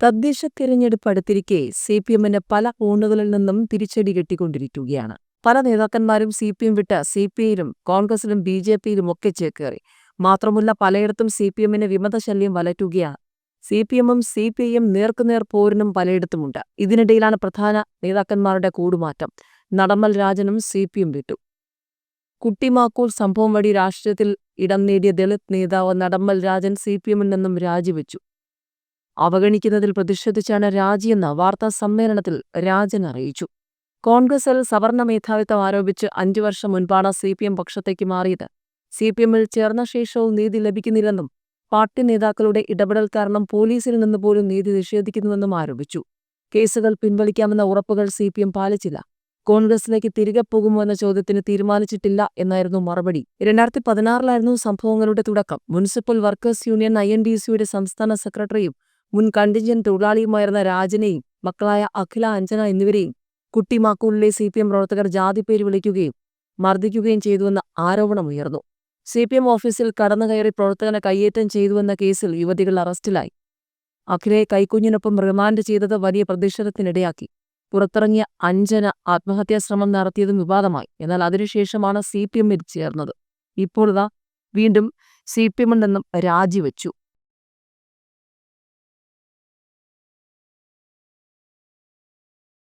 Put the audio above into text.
തദ്ദേശ തിരഞ്ഞെടുപ്പ് അടുത്തിരിക്കെ C P എമ്മിന് പല കോണുകളിൽ നിന്നും തിരിച്ചടി കിട്ടിക്കൊണ്ടിരിക്കുകയാണ്. പല നേതാക്കന്മാരും സി പി എം വിട്ട സി പി ഐയിലും കോൺഗ്രസിലും ബി ജെ പിയിലും ഒക്കെ ചേക്കേറി. മാത്രമല്ല പലയിടത്തും സി പി എമ്മിന് വിമതശല്യം വലറ്റുകയാണ്. സി പി എമ്മും സി പി ഐയും നേർക്കുനേർ പോരിനും പലയിടത്തുമുണ്ട്. ഇതിനിടയിലാണ് പ്രധാന നേതാക്കന്മാരുടെ കൂടുമാറ്റം. നടമ്മൽ രാജനും സി പി എം വിട്ടു. കുട്ടിമാക്കൂൾ സംഭവം വഴി രാഷ്ട്രീയത്തിൽ ഇടം നേടിയ ദളിത് നേതാവ് നടമ്മൽ രാജൻ സി പി എമ്മിൽ നിന്നും രാജിവെച്ചു. അവഗണിക്കുന്നതിൽ പ്രതിഷേധിച്ചാണ് രാജിയെന്ന് വാർത്താ സമ്മേളനത്തിൽ രാജൻ അറിയിച്ചു. കോൺഗ്രസിൽ സവർണ മേധാവിത്വം ആരോപിച്ച് അഞ്ചു വർഷം മുൻപാണ് സി പി എം പക്ഷത്തേക്ക് മാറിയത്. സി പി എമ്മിൽ ചേർന്ന ശേഷവും നീതി ലഭിക്കുന്നില്ലെന്നും പാർട്ടി നേതാക്കളുടെ ഇടപെടൽ കാരണം പോലീസിൽ നിന്ന് പോലും നീതി നിഷേധിക്കുന്നുവെന്നും ആരോപിച്ചു. കേസുകൾ പിൻവലിക്കാമെന്ന ഉറപ്പുകൾ സി പി എം പാലിച്ചില്ല. കോൺഗ്രസിലേക്ക് തിരികെ പോകുമോ എന്ന ചോദ്യത്തിന് തീരുമാനിച്ചിട്ടില്ല എന്നായിരുന്നു മറുപടി. രണ്ടായിരത്തി പതിനാറിലായിരുന്നു സംഭവങ്ങളുടെ തുടക്കം. Municipal workers union I N D സിയുടെ സംസ്ഥാന സെക്രട്ടറിയും മുൻ കണ്ടിഞ്ചന്റ് തൊഴിലാളിയുമായിരുന്ന രാജനെയും മക്കളായ അഖില അഞ്ജന എന്നിവരെയും കുട്ടിമാക്കൂളിലെ സി പി എം പ്രവർത്തകർ ജാതിപ്പേര് വിളിക്കുകയും മർദ്ദിക്കുകയും ചെയ്തുവെന്ന ആരോപണമുയർന്നു സി പി എം ഓഫീസിൽ കടന്നുകയറി പ്രവർത്തകനെ കയ്യേറ്റം ചെയ്തുവെന്ന കേസിൽ യുവതികൾ അറസ്റ്റിലായി. അഖിലയെ കൈക്കുഞ്ഞിനൊപ്പം റിമാൻഡ് ചെയ്തത് വലിയ പ്രതിഷേധത്തിനിടയാക്കി. പുറത്തിറങ്ങിയ അഞ്ജന ആത്മഹത്യാശ്രമം നടത്തിയതും വിവാദമായി. എന്നാൽ അതിനുശേഷമാണ് സി പി എമ്മിൽ ചേർന്നത്. ഇതാ വീണ്ടും സി പി എമ്മിൽ നിന്നും രാജിവെച്ചു.